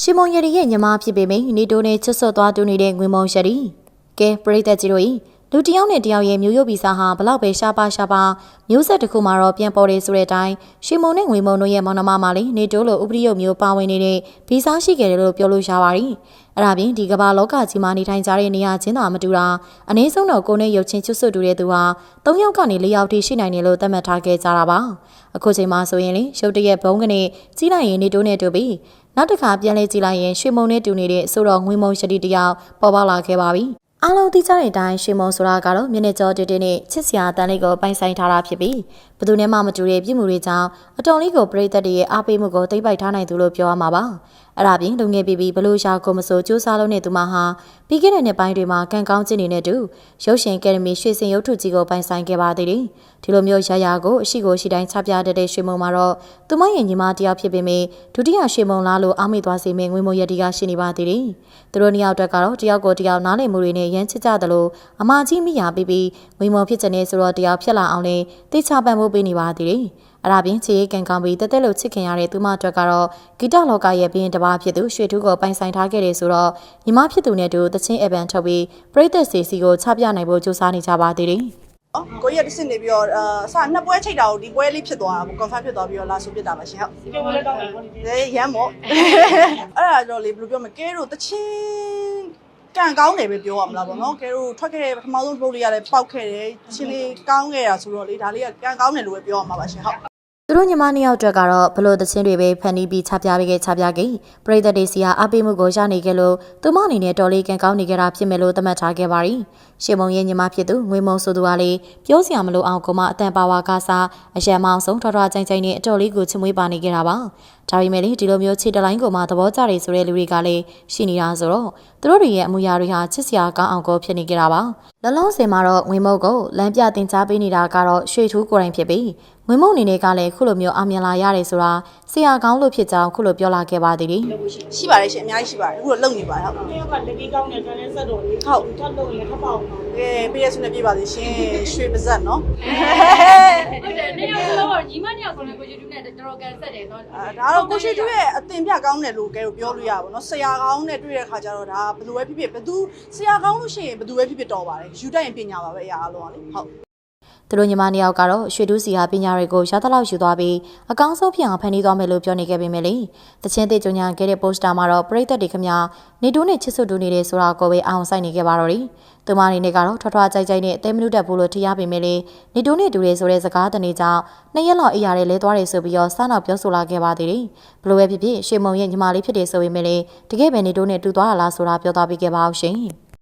ရှီမုံရရီရဲ့ညီမဖြစ်ပေမယ့်နေတိုးနဲ့ချွတ်ဆွတ်သွားတူနေတဲ့ငွေမုံရရီကဲပရိသတ်ကြီးတို့ဤ လူတစ်ယောက်နဲ့တစ်ယောက်ရဲ့မျိုးရုပ်ဗီဇဟာဘလောက်ပဲရှားပါရှားပါမျိုးဆက်တစ်ခုမှာတော့ပြန်ပေါ်တယ်ဆိုတဲ့အတိုင်းရှီမုံနဲ့ငွေမုံတို့ရဲ့မောင်နှမမှာလေနေတိုးလိုဥပဒေရုပ်မျိုးပါဝင်နေတဲ့ဗီဇရှိခဲ့တယ်လို့ပြောလို့ရပါတယ်အဲ့ဒါပြင်ဒီကမ္ဘာလောကကြီးမှာနေထိုင်ကြတဲ့နေရာချင်းသာမတူတာအနည်းဆုံးတော့ကိုယ်နဲ့ရုပ်ချင်းချွတ်ဆွတ်တူတဲ့သူဟာ၃ယောက်ကနေ၄ယောက်ထိရှိနိုင်တယ်လို့သတ်မှတ်ထားခဲ့ကြတာပါအခုချိန်မှာဆိုရင်လေရုပ်တရက်ဘုံကနေကြီးလိုက်ရင်နေတိုးနဲ့တူပြီးနောက်တစ်ခါပြန်လဲကြည့်လိုက်ရင်ရွှေမုံနဲ့တူနေတဲ့အဆိုတော်ငွေမုံရှတိတယောက်ပေါ်ပေါက်လာခဲ့ပါပြီ။ အားလုံးသိကြတဲ့အတိုင်းရွှေမုံဆိုတာကတော့မျက်နှာကြောတေးတေးနဲ့ချစ်စရာအတန်းလေးကိုပိုင်ဆိုင်ထားတာဖြစ်ပြီးဘယ်သူနဲ့မှမတူတဲ့ပြည်မှုတွေကြောင့်အတော်လေးကိုပရိသတ်တွေရဲ့အားပေးမှုကိုသိမ့်ပိုက်ထားနိုင်သူလို့ပြောရမှာပါ။အဲ့ဒါပြင်လူငယ်ပြီးပြီးဘလို့ရှာကိုမဆိုစူးစမ်းလုံးတဲ့သူမဟာပြီးခဲ့တဲ့နှစ်ပိုင်းတွေမှာကံကောင်းခြင်းတွေနဲ့တူရုပ်ရှင်ကယ်ဒမီရွှေစင်ရုပ်ထုကြီးကိုပိုင်ဆိုင်ခဲ့ပါသေးတယ်။ဒီလိုမျိုးရရာကိုအရှိကိုရှိတိုင်းချပြတတ်တဲ့ရွှေမုံမှာတော့သူမရဲ့ညီမတယောက်ဖြစ်ပေမယ့်ဒုတိယရွှေမုံလားလို့အောက်မေ့သွားစေမယ့်ငွေမုံရတီကရှိနေပါသေးတယ်။သူတို့နှစ်ယောက်အတွက်ကတော့တယောက်ကိုတယောက်နားလည်မှုတွေနဲ့ရမ်းချစ်ကြတယ်လို့အမကြီးမိယာပြီးပြီးငွေမုံဖြစ်တဲ့နေဆိုတော့တယောက်ဖြစ်လာအောင်လဲတိချပံ့ဖို့ပေးနေပါသေးတယ်။ အရာပြင်ချေကန်ကောင်းပြီးတက်တက်လို့ချစ်ခင်ရတဲ့သူမအတွက်ကတော့ဂီတလောကရဲ့ဘင်းတစ်ပါးဖြစ်သူရွှေထူးကိုပိုင်ဆိုင်ထားခဲ့တယ်ဆိုတော့ညီမဖြစ်သူနဲ့တူတချင်းအပန်ထုတ်ပြီးပရိသတ်စီစီကိုချပြနိုင်ဖို့ကြိုးစားနေကြပါသေးတယ်။နော်ကိုကြီးကတစ်စင်နေပြီးတော့အာစနှစ်ပွဲချိတ်တာကိုဒီပွဲလေးဖြစ်သွားတာပေါ့ confirm ဖြစ်သွားပြီးတော့လာဆိုပြစ်တာပါရှင်ဟုတ်ဒီလိုလည်းတောင်းတယ်ပေါ့ဒီလေရမ်းပေါ့အဲ့ဒါတော့လေဘယ်လိုပြောမလဲကဲတို့တချင်းကန်ကောင်းတယ်ပဲပြောရမလားပေါ့နော်ကဲတို့ထွက်ခဲ့တဲ့ပထမဆုံး vote လေးကလည်းပောက်ခဲ့တယ်ချင်းလေးကောင်းခဲ့တာဆိုတော့လေဒါလေးကကန်ကောင်းတယ်လို့ပဲပြောရမှာပါရှင်ဟုတ်သူ တို့ညီမနှစ်ယောက်အတွက်ကတော့ဘလို့သချင်းတွေပဲဖန်တီးပြီးချပြပေးခဲ့ချပြခဲ့ပရိသတ်တွေစီဟာအပိမှုကိုရနိုင်ခဲ့လို့သူမအနေနဲ့တော်လေးကန်ကောင်းနေကြတာဖြစ်မယ်လို့သတ်မှတ်ထားခဲ့ပါရီရှင်မုံရဲ့ညီမဖြစ်သူငွေမုံဆိုသူကလေပြောစရာမလိုအောင်ကိုမအတန်ပါဝါကားစားအရန်မောင်ဆုံးထွားထွားကြိုင်ကြိုင်နဲ့အတော်လေးကိုချစ်မွေးပါနေကြတာပါဒါပေမဲ့လေဒီလိုမျိုးခြေတလိုင်းကိုမှသဘောကျတယ်ဆိုတဲ့လူတွေကလည်းရှိနေတာဆိုတော့သူတို့တွေရဲ့အမှုရာတွေဟာချစ်စရာကောင်းအောင်ကိုဖြစ်နေကြတာပါလောလောဆယ်မှာတော့ငွေမုံကိုလမ်းပြတင် जा ပေးနေတာကတော့ရွှေထူးကိုယ်တိုင်ဖြစ်ပြီး ငွေမုံအနေနဲ့ကလည်းခုလိုမျိုးအောင်မြင်လာရတယ်ဆိုတာဆရာကောင်းလို့ဖြစ်ကြောင်းခုလိုပြောလာခဲ့ပါသေးတယ်လိုရှိရှိပါတယ်ရှင်အများကြီးရှိပါတယ်အခုတော့လုံနေပါတယ်ဟုတ်တယောက်ကလက်ကြီးကောင်းတဲ့ကန်လေးဆက်တော့လေထပ်လို့လည်းထပ်ပါအောင်ပါကဲပြည့်ရစုနဲ့ပြပါသေးရှင်ရွှေပါဇက်နော်ဟုတ်တယ်နေရာတော့ညီမညောက်ဆိုလည်းကို YouTube နဲ့တော်တော်ကန်ဆက်တယ်နော်အာဒါတော့ကိုရှိတူရဲ့အတင်ပြကောင်းတယ်လို့ကဲပြောလို့ရပါဘောနော်ဆရာကောင်းနဲ့တွေ့တဲ့ခါကျတော့ဒါဘယ်လိုပဲဖြစ်ဖြစ်ဘယ်သူဆရာကောင်းလို့ရှိရင်ဘယ်သူပဲဖြစ်ဖြစ်တော်ပါတယ်ယူတတ်ရင်ပညာပါပဲအရာအလုံးကလေဟုတ် သူတို့ညီမနှစ်ယောက်ကတော့ရွှေတူးစီဟာပညာတွေကိုရသလောက်ယူသွားပြီးအကောင်းဆုံးဖြစ်အောင်ဖန်တီးသွားမယ်လို့ပြောနေခဲ့ပေမဲ့လေတချင်းသေးကြညာခဲ့တဲ့ poster မှာတော့ပရိသတ်တွေခမနေတိုးနဲ့ချစ်စွတ်တူနေတယ်ဆိုတာကိုပဲအောင်ဆိုင်နေခဲ့ပါတော့တယ်။သူမအနေနဲ့ကတော့ထွားထွားကြိုက်ကြိုက်နဲ့အသေးမနုတက်ဘူးလို့ထင်ရပေမဲ့လေနေတိုးနဲ့တူတယ်ဆိုတဲ့စကားတနေ့ကြောင့်နှစ်ရက်လောက်အေးရတဲ့လဲသွားတယ်ဆိုပြီးတော့စနောက်ပြောဆိုလာခဲ့ပါသေးတယ်။ဘလို့ပဲဖြစ်ဖြစ်ရှေမုံရဲ့ညီမလေးဖြစ်တယ်ဆိုပေမဲ့လေတကယ်ပဲနေတိုးနဲ့တူသွားတာလားဆိုတာပြောသွားပြီးခဲ့ပါအောင်ရှင်။